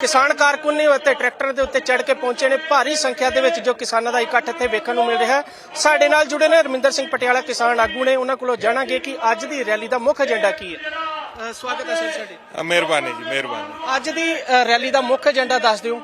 ਕਿਸਾਨ ਕਾਰਕੁਨ ਨੇ ਉੱਤੇ ਟਰੈਕਟਰ ਦੇ ਉੱਤੇ ਚੜ੍ਹ ਕੇ ਪਹੁੰਚੇ ਨੇ ਭਾਰੀ ਸੰਖਿਆ ਦੇ ਵਿੱਚ ਜੋ ਕਿਸਾਨਾਂ ਦਾ ਇਕੱਠ ਇੱਥੇ ਵੇਖਣ ਨੂੰ ਮਿਲ ਰਿਹਾ ਸਾਡੇ ਨਾਲ ਜੁੜੇ ਨੇ ਰਮਿੰਦਰ ਸਿੰਘ ਪਟਿਆਲਾ ਕਿਸਾਨ ਆਗੂ ਨੇ। ਉਹਨਾਂ ਕੋਲੋਂ ਜਾਣਾਂਗੇ ਕਿ ਅੱਜ ਦੀ ਰੈਲੀ ਦਾ ਮੁੱਖ ਏਜੰਡਾ ਕੀ ਹੈ। ਸਵਾਗਤ ਹੈ ਸਰ ਸਾਡੇ। ਮਿਹਰਬਾਨੀ ਜੀ ਮਿਹਰਬਾਨੀ। ਅੱਜ ਦੀ ਰੈਲੀ ਦਾ ਮੁੱਖ ਏਜੰਡਾ ਦੱਸ ਦਿਓ।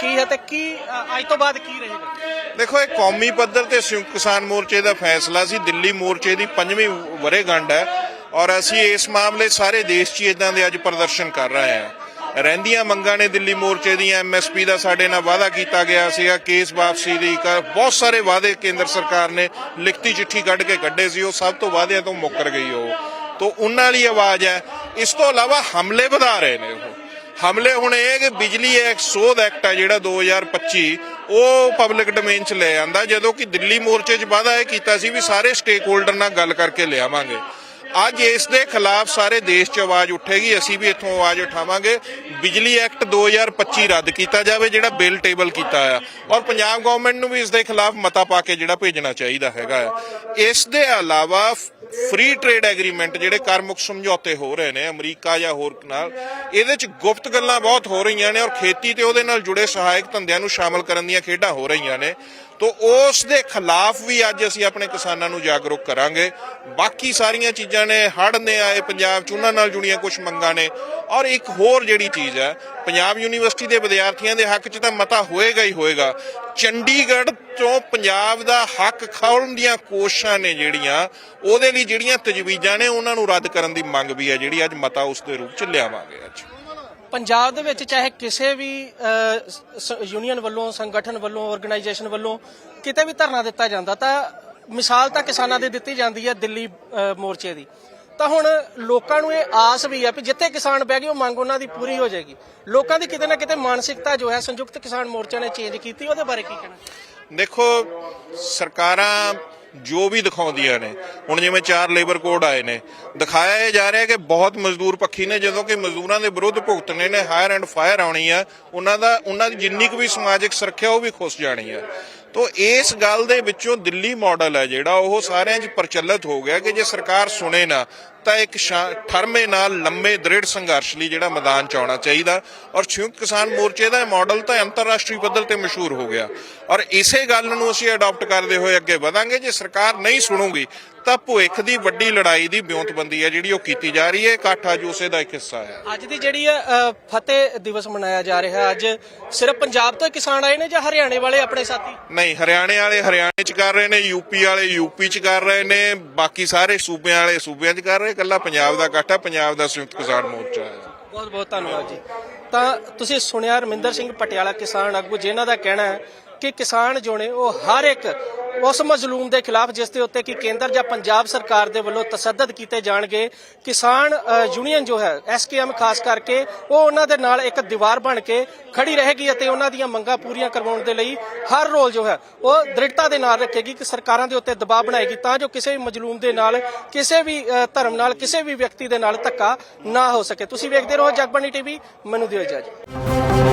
ਕੀ ਹੈ ਤੇ ਕੀ ਅੱਜ ਤੋਂ ਬਾਅਦ ਕੀ ਰਹੇਗਾ? ਦੇਖੋ ਇਹ ਕੌਮੀ ਪੱਧਰ ਤੇ ਸੰਯੁਕਤ ਕਿਸਾਨ ਮੋਰਚੇ ਦਾ ਫੈਸਲਾ ਸੀ। ਦਿੱਲੀ ਮੋਰਚੇ ਦੀ ਪੰਜਵੀਂ ਵਰ੍ਹੇਗੰਢ ਹੈ। ਔਰ ਅਸੀਂ ਇਸ ਮਾਮਲੇ ਸਾਰੇ ਦੇਸ਼ 'ਚ ਇਦਾਂ ਦੇ ਅੱਜ ਪ੍ਰਦਰਸ਼ਨ ਕਰ ਰਹੇ ਹਾਂ। ਰਹਿੰਦੀਆਂ ਮੰਗਾਂ ਨੇ ਦਿੱਲੀ ਮੋਰਚੇ ਦੀਆਂ ਐਮਐਸਪੀ ਦਾ ਸਾਡੇ ਨਾਲ ਵਾਅਦਾ ਕੀਤਾ ਗਿਆ ਸੀਗਾ। ਕੇਸ ਵਾਪਸੀ ਦੀ ਬਹੁਤ ਸਾਰੇ ਵਾਅਦੇ ਕੇਂਦਰ ਸਰਕਾਰ ਨੇ ਲਿਖਤੀ ਚਿੱਠੀ ਕੱਢ ਕੇ ਕੱਢੇ ਸੀ। ਉਹ ਸਭ ਤੋਂ ਵਾਅਦਿਆਂ ਤੋਂ ਮੁੱਕਰ ਗਈ ਉਹ। ਤੋਂ ਉਹਨਾਂ ਵਾਲੀ ਆਵਾਜ਼ ਹੈ। ਇਸ ਤੋਂ ਇਲਾਵਾ ਹਮਲੇ ਵਧਾ ਰਹੇ ਨੇ ਉਹ। ਹਮਲੇ ਹੁਣ ਇਹ ਕਿ ਬਿਜਲੀ ਐਕਟ, ਸੋਧ ਐਕਟ ਆ ਜਿਹੜਾ 2025 ਉਹ ਪਬਲਿਕ ਡੋਮੇਨ ਚ ਲੈ ਆਂਦਾ। ਜਦੋਂ ਕਿ ਦਿੱਲੀ ਮੋਰਚੇ 'ਚ ਵਾਅਦਾ ਇਹ ਕੀਤਾ ਸੀ ਵੀ ਸਾਰੇ ਸਟੇਕ ਹੋਲਡਰ ਨਾਲ ਗੱਲ ਕਰਕੇ ਲਿਆਵਾਂਗੇ। ਅੱਜ ਇਸ ਦੇ ਖਿਲਾਫ ਸਾਰੇ ਦੇਸ਼ 'ਚ ਆਵਾਜ਼ ਉੱਠੇਗੀ। ਅਸੀਂ ਵੀ ਇੱਥੋਂ ਆਵਾਜ਼ ਉਠਾਵਾਂਗੇ। ਬਿਜਲੀ ਐਕਟ 2025 ਰੱਦ ਕੀਤਾ ਜਾਵੇ, ਜਿਹੜਾ ਬਿੱਲ ਟੇਬਲ ਕੀਤਾ ਆ ਔਰ ਪੰਜਾਬ ਗਵਰਨਮੈਂਟ ਨੂੰ ਵੀ ਇਸ ਦੇ ਖਿਲਾਫ ਮਤਾ ਪਾ ਕੇ ਜਿਹੜਾ ਭੇਜਣਾ ਚਾਹੀਦਾ ਹੈਗਾ ਆ ਇਸ ਦੇ ਇਲਾਵਾ ਫ੍ਰੀ ਟ੍ਰੇਡ ਐਗਰੀਮੈਂਟ ਜਿਹੜੇ ਕਰਮੁਖ ਸਮਝੌਤੇ ਹੋ ਰਹੇ ਨੇ, ਅਮਰੀਕਾ ਜਾਂ ਹੋਰ ਨਾਲ, ਇਹਦੇ 'ਚ ਗੁਪਤ ਗੱਲਾਂ ਬਹੁਤ ਹੋ ਰਹੀਆਂ ਨੇ ਔਰ ਖੇਤੀ ਤੇ ਉਹਦੇ ਨਾਲ ਜੁੜੇ ਸਹਾਇਕ ਧੰਦਿਆਂ ਨੂੰ ਸ਼ਾਮਲ ਕਰਨ ਦੀਆਂ ਖੇਡਾਂ ਹੋ ਰਹੀਆਂ ਨੇ। ਤੋਂ ਉਸ ਦੇ ਖਿਲਾਫ ਵੀ ਅੱਜ ਅਸੀਂ ਆਪਣੇ ਕਿਸਾਨਾਂ ਨੂੰ ਜਾਗਰੂਕ ਕਰਾਂਗੇ। ਬਾਕੀ ਸਾਰੀਆਂ ਚੀਜ਼ਾਂ ਨੇ, ਹੜ੍ਹ ਨੇ ਆਏ ਪੰਜਾਬ 'ਚ ਉਹਨਾਂ ਨਾਲ ਜੁੜੀਆਂ ਕੁਝ ਮੰਗਾਂ ਨੇ। ਔਰ ਇੱਕ ਹੋਰ ਜਿਹੜੀ ਚੀਜ਼ ਹੈ, ਪੰਜਾਬ ਯੂਨੀਵਰਸਿਟੀ ਦੇ ਵਿਦਿਆਰਥੀਆਂ ਦੇ ਹੱਕ 'ਚ ਤਾਂ ਮਤਾ ਹੋਏਗਾ ਹੀ ਹੋਏਗਾ। ਚੰਡੀਗੜ੍ਹ ਤੋਂ ਪੰਜਾਬ ਦਾ ਹੱਕ ਖੋਲ੍ਹਣ ਦੀਆਂ ਕੋਸ਼ਿਸ਼ਾਂ ਨੇ ਜਿਹੜੀਆਂ, ਉਹਦੇ ਲਈ ਜਿਹੜੀਆਂ ਤਜਵੀਜ਼ਾਂ ਨੇ, ਉਹਨਾਂ ਨੂੰ ਰੱਦ ਕਰਨ ਦੀ ਮੰਗ ਵੀ ਹੈ, ਜਿਹੜੀ ਅੱਜ ਮਤਾ ਉਸ ਦੇ ਰੂਪ 'ਚ ਲਿਆਵਾਂਗੇ ਅੱਜ। ਪੰਜਾਬ ਦੇ ਵਿੱਚ ਚਾਹੇ ਕਿਸੇ ਵੀ ਯੂਨੀਅਨ ਵੱਲੋਂ, ਸੰਗਠਨ ਵੱਲੋਂ ਆਰਗੇਨਾਈਜੇਸ਼ਨ ਵੱਲੋਂ ਕਿਤੇ ਵੀ ਧਰਨਾ ਦਿੱਤਾ ਜਾਂਦਾ, ਤਾਂ ਮਿਸਾਲ ਤਾਂ ਕਿਸਾਨਾਂ ਦੀ ਦਿੱਤੀ ਜਾਂਦੀ ਹੈ ਦਿੱਲੀ ਮੋਰਚੇ ਦੀ। ਤਾਂ ਹੁਣ ਲੋਕਾਂ ਨੂੰ ਇਹ ਆਸ ਵੀ ਹੈ ਕਿ ਜਿੱਥੇ ਕਿਸਾਨ ਬਹਿ ਗਏ, ਉਹ ਮੰਗ ਉਹਨਾਂ ਦੀ ਪੂਰੀ ਹੋ ਜਾਏਗੀ। ਲੋਕਾਂ ਦੀ ਕਿਤੇ ਨਾ ਕਿਤੇ ਮਾਨਸਿਕਤਾ ਜੋ ਹੈ, ਸੰਯੁਕਤ ਕਿਸਾਨ ਮੋਰਚਾ ਨੇ ਚੇਂਜ ਕੀਤੀ, ਉਹਦੇ ਬਾਰੇ ਕੀ ਕਹਿਣਾ? ਦੇਖੋ, ਸਰਕਾਰਾਂ ਜੋ ਵੀ ਦਿਖਾਉਂਦੀਆਂ ਨੇ, ਹੁਣ ਜਿਵੇਂ ਚਾਰ ਲੇਬਰ ਕੋਡ ਆਏ ਨੇ, ਦਿਖਾਇਆ ਇਹ ਜਾ ਰਿਹਾ ਕਿ ਬਹੁਤ ਮਜ਼ਦੂਰ ਪੱਖੀ ਨੇ, ਜਦੋਂ ਕਿ ਮਜ਼ਦੂਰਾਂ ਦੇ ਵਿਰੁੱਧ ਭੁਗਤਣੇ ਨੇ ਹਾਇਰ ਐਂਡ ਫਾਇਰ ਆਉਣੀ ਆ, ਉਹਨਾਂ ਦਾ, ਉਹਨਾਂ ਦੀ ਜਿੰਨੀ ਕੁ ਵੀ ਸਮਾਜਿਕ ਸੁਰੱਖਿਆ, ਉਹ ਵੀ ਖੁੱਸ ਜਾਣੀ ਆ। ਤੋ ਇਸ ਗੱਲ ਦੇ ਵਿੱਚੋਂ ਦਿੱਲੀ ਮਾਡਲ ਹੈ ਜਿਹੜਾ ਉਹ ਸਾਰਿਆਂ 'ਚ ਪ੍ਰਚਲਿਤ ਹੋ ਗਿਆ ਕਿ ਜੇ ਸਰਕਾਰ ਸੁਣੇ ਨਾ, ਤਾਂ ਇੱਕ ਸ਼ਾ- ਠਰਮੇ ਨਾਲ ਲੰਮੇ ਦ੍ਰਿੜ ਸੰਘਰਸ਼ ਲਈ ਜਿਹੜਾ ਮੈਦਾਨ ਚ ਆਉਣਾ ਚਾਹੀਦਾ। ਔਰ ਸੰਯੁਕਤ ਕਿਸਾਨ ਮੋਰਚੇ ਦਾ ਮਾਡਲ ਤਾਂ ਅੰਤਰਰਾਸ਼ਟਰੀ ਪੱਧਰ ਤੇ ਮਸ਼ਹੂਰ ਹੋ ਗਿਆ। ਔਰ ਇਸੇ ਗੱਲ ਨੂੰ ਅਸੀਂ ਅਡਾਪਟ ਕਰਦੇ ਹੋਏ ਅੱਗੇ ਵਧਾਂਗੇ। ਜੇ ਸਰਕਾਰ ਨਹੀਂ ਸੁਣੂਗੀ ਤਾਂ ਭੁੱਖ ਦੀ ਵੱਡੀ ਲੜਾਈ ਦੀ ਬਿਉਂਤਬੰਦੀ ਹੈ ਜਿਹੜੀ ਉਹ ਕੀਤੀ ਜਾ ਰਹੀ ਹੈ। ਇਕੱਠ ਅੱਜ ਉਸੇ ਦਾ ਇੱਕ ਹਿੱਸਾ ਹੈ। ਅੱਜ ਦੀ ਜਿਹੜੀ ਫਤਿਹ ਦਿਵਸ ਮਨਾਇਆ ਜਾ ਰਿਹਾ ਅੱਜ ਸਿਰਫ ਪੰਜਾਬ ਤੋਂ ਕਿਸਾਨ ਆਏ ਨੇ ਜਾਂ ਹਰਿਆਣੇ ਵਾਲੇ ਆਪਣੇ ਸਾਥੀ? ਨਹੀਂ ਹਰਿਆਣੇ ਵਾਲੇ ਹਰਿਆਣੇ ਚ ਕਰ ਰਹੇ ਨੇ ਯੂਪੀ ਵਾਲੇ ਯੂਪੀ ਚ ਕਰ ਰਹੇ ਨੇ ਬਾਕੀ ਸਾਰੇ ਸੂਬਿਆਂ ਵਾਲੇ ਸੂਬਿਆਂ ਚ ਕਰ ਰਹੇ ਇਕੱਲਾ ਪੰਜਾਬ ਦਾ ਇਕੱਠ ਹੈ ਪੰਜਾਬ ਦਾ ਸੰਯੁਕਤ ਕਿਸਾਨ ਮੋਰਚਾ ਹੈ। ਬਹੁਤ ਬਹੁਤ ਧੰਨਵਾਦ ਜੀ। ਤਾਂ ਤੁਸੀਂ ਸੁਣਿਆ ਰਮਿੰਦਰ ਸਿੰਘ ਪਟਿਆਲਾ ਕਿਸਾਨ ਆਗੂ ਜਿਨ੍ਹਾਂ ਦਾ ਕਹਿਣਾ ਹੈ ਕਿ ਕਿਸਾਨ ਜੋ ਨੇ ਉਹ ਹਰ ਇੱਕ ਉਸ ਮਜ਼ਲੂਮ ਦੇ ਖਿਲਾਫ ਜਿਸ ਦੇ ਉੱਤੇ ਕਿ ਕੇਂਦਰ ਜਾਂ ਪੰਜਾਬ ਸਰਕਾਰ ਦੇ ਵੱਲੋਂ ਤਸੱਦਦ ਕੀਤੇ ਜਾਣਗੇ ਕਿਸਾਨ ਅ, ਯੂਨੀਅਨ ਜੋ ਹੈ ਐਸਕੇਐਮ ਖਾਸ ਕਰਕੇ ਉਹ ਉਹਨਾਂ ਦੇ ਨਾਲ ਇੱਕ ਦੀਵਾਰ ਬਣ ਕੇ ਖੜੀ ਰਹੇਗੀ ਅਤੇ ਉਹਨਾਂ ਦੀਆਂ ਮੰਗਾਂ ਪੂਰੀਆਂ ਕਰਵਾਉਣ ਦੇ ਲਈ ਹਰ ਰੋਲ ਜੋ ਹੈ ਉਹ ਦ੍ਰਿੜਤਾ ਦੇ ਨਾਲ ਰੱਖੇਗੀ ਕਿ ਸਰਕਾਰਾਂ ਦੇ ਉੱਤੇ ਦਬਾਅ ਬਣਾਏਗੀ ਤਾਂ ਜੋ ਕਿਸੇ ਵੀ ਮਜਲੂਮ ਦੇ ਨਾਲ ਕਿਸੇ ਵੀ ਧਰਮ ਨਾਲ ਕਿਸੇ ਵੀ ਵਿਅਕਤੀ ਦੇ ਨਾਲ ਧੱਕਾ ਨਾ ਹੋ ਸਕੇ। ਤੁਸੀਂ ਵੇਖਦੇ ਰਹੋ ਜਗਬਾਣੀ ਟੀਵੀ ਮੈਨੂੰ ਦਿਓ ਇਜਾਜ਼ਤ